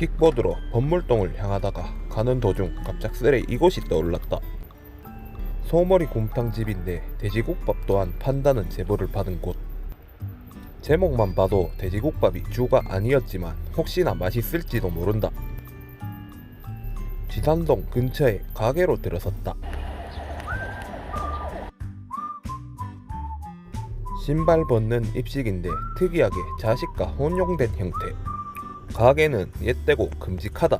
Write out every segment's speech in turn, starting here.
킥보드로 범물동을 향하다가 가는 도중 갑작스레 이곳이 떠올랐다. 소머리 곰탕집인데 돼지국밥 또한 판다는 제보를 받은 곳. 제목만 봐도 돼지국밥이 주가 아니었지만 혹시나 맛있을지도 모른다. 지산동 근처에 가게로 들어섰다. 신발 벗는 입식인데 특이하게 자식과 혼용된 형태. 가게는 옛되고 큼직하다.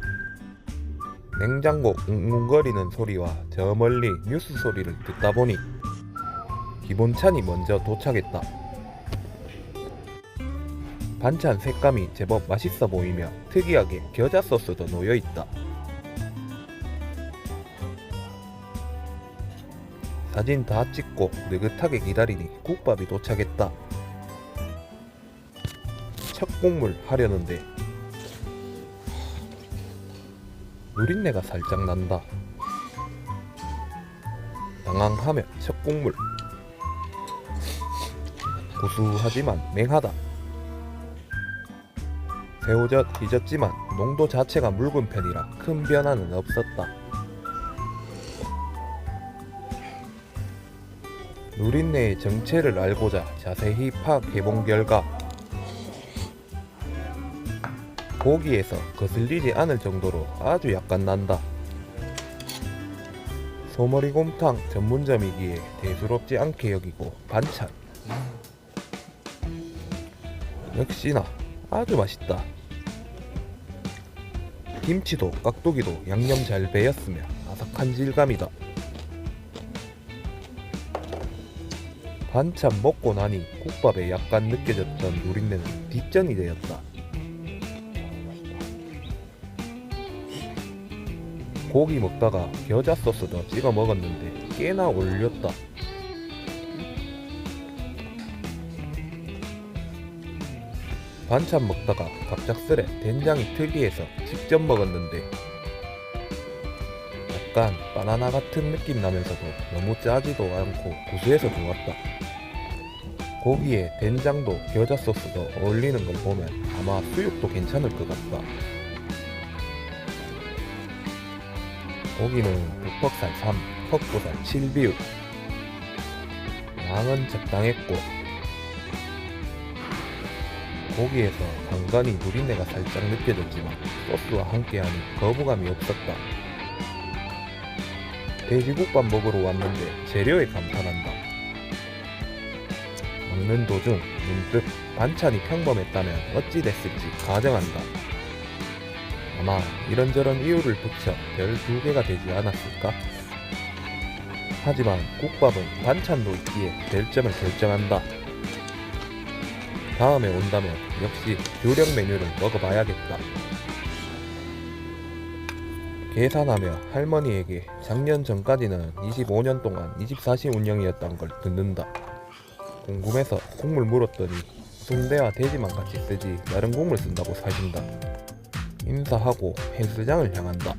냉장고 웅웅거리는 소리와 저 멀리 뉴스 소리를 듣다 보니 기본찬이 먼저 도착했다. 반찬 색감이 제법 맛있어 보이며 특이하게 겨자 소스도 놓여 있다. 사진 다 찍고 느긋하게 기다리니 국밥이 도착했다. 첫 국물 하려는데 누린내가 살짝 난다. 당황하며 첫 국물. 고수하지만 맹하다. 새우젓 잊었지만 농도 자체가 묽은 편이라 큰 변화는 없었다. 누린내의 정체를 알고자 자세히 파악해본 결과 고기에서 거슬리지 않을 정도로 아주 약간 난다. 소머리곰탕 전문점이기에 대수롭지 않게 여기고 반찬. 역시나 아주 맛있다. 김치도 깍두기도 양념 잘 배였으며 아삭한 질감이다. 반찬 먹고 나니 국밥에 약간 느껴졌던 누린내는 뒷전이 되었다. 고기 먹다가 겨자 소스도 찍어 먹었는데 꽤나 올렸다. 반찬 먹다가 갑작스레 된장이 특이해서 직접 먹었는데 약간 바나나 같은 느낌 나면서도 너무 짜지도 않고 구수해서 좋았다. 고기에 된장도 겨자 소스도 어울리는 걸 보면 아마 수육도 괜찮을 것 같다. 고기는 북퍽살 3, 퍽도살 7비율. 양은 적당했고 고기에서 간간히 누린내가 살짝 느껴졌지만 소스와 함께하니 거부감이 없었다. 돼지국밥 먹으러 왔는데 재료에 감탄한다. 먹는 도중 문득 반찬이 평범했다면 어찌 됐을지 가정한다. 아마 이런저런 이유를 붙여 별 두 개가 되지 않았을까? 하지만 국밥은 반찬도 있기에 별점을 결정한다. 다음에 온다면 역시 주력 메뉴를 먹어봐야겠다. 계산하며 할머니에게 작년 전까지는 25년 동안 24시 운영이었던 걸 듣는다. 궁금해서 국물 물었더니 순대와 돼지만 같이 쓰지 다른 국물 쓴다고 사신다. 인사하고 헬스장을 향한다.